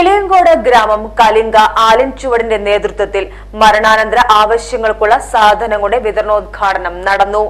വെളിയങ്കോട് ഗ്രാമം കലിംഗ ആലിൻചുവടിന്റെ നേതൃത്വത്തിൽ മരണാനന്തര ആവശ്യങ്ങൾക്കുള്ള സാധനങ്ങളുടെ വിതരണോദ്ഘാടനം നടന്നു.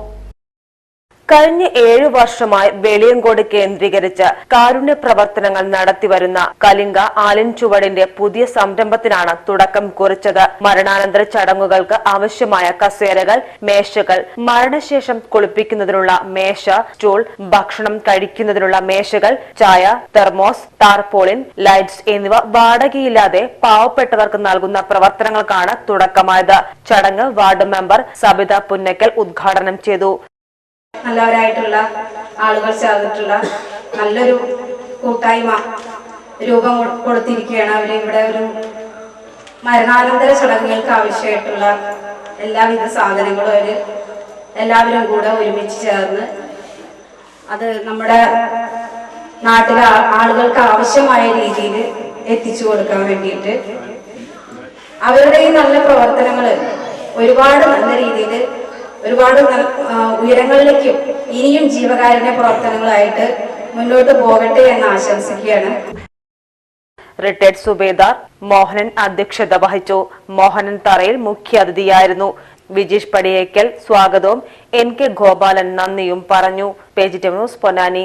കഴിഞ്ഞ ഏഴു വർഷമായി വെളിയങ്കോട് കേന്ദ്രീകരിച്ച് കാരുണ്യ പ്രവർത്തനങ്ങൾ നടത്തിവരുന്ന കലിംഗ ആലിൻ ചുവടിന്റെ പുതിയ സംരംഭത്തിനാണ് തുടക്കം കുറിച്ചത്. മരണാനന്തര ചടങ്ങുകൾക്ക് ആവശ്യമായ കസേരകൾ മേശകൾ മരണശേഷം കുളിപ്പിക്കുന്നതിനുള്ള മേശ സ്റ്റൂൾ ഭക്ഷണം കഴിക്കുന്നതിനുള്ള മേശകൾ ചായ തെർമോസ് ടാർപോളിൻ ലൈറ്റ്സ് എന്നിവ വാടകയില്ലാതെ പാവപ്പെട്ടവർക്ക് നൽകുന്ന പ്രവർത്തനങ്ങൾക്കാണ് തുടക്കമായത്. ചടങ്ങ് വാർഡ് മെമ്പർ സബിത പുന്നക്കൽ ഉദ്ഘാടനം ചെയ്തു. നല്ലവരായിട്ടുള്ള ആളുകൾ ചേർന്നിട്ടുള്ള നല്ലൊരു കൂട്ടായ്മ രൂപം കൊടുത്തിരിക്കുകയാണ് അവർ ഇവിടെ ഒരു മരണാനന്തര ചടങ്ങുകൾക്ക് ആവശ്യമായിട്ടുള്ള എല്ലാവിധ സാധനങ്ങളും അവർ എല്ലാവരും കൂടെ ഒരുമിച്ച് ചേർന്ന് അത് നമ്മുടെ നാട്ടിലെ ആളുകൾക്ക് ആവശ്യമായ രീതിയിൽ എത്തിച്ചു കൊടുക്കാൻ വേണ്ടിയിട്ട് അവരുടെ ഈ നല്ല പ്രവർത്തനങ്ങൾ ഒരുപാട് നല്ല രീതിയിൽ ഒരുപാട് ഉയരങ്ങളിലേക്കും ഇനിയും ജീവകാരുണ്യ പ്രവർത്തനങ്ങളായിട്ട് മുന്നോട്ട് പോകട്ടെ എന്ന് ആശംസിക്കുകയാണ്. റിട്ടയർഡ് സുബേദാർ മോഹനൻ അധ്യക്ഷത വഹിച്ചു. മോഹനൻ തറയിൽ മുഖ്യാതിഥിയായിരുന്നു വിജീഷ് പടിയേക്കൽ സ്വാഗതവും എൻ കെ ഗോപാലൻ നന്ദിയും പറഞ്ഞു. Page news Ponnani.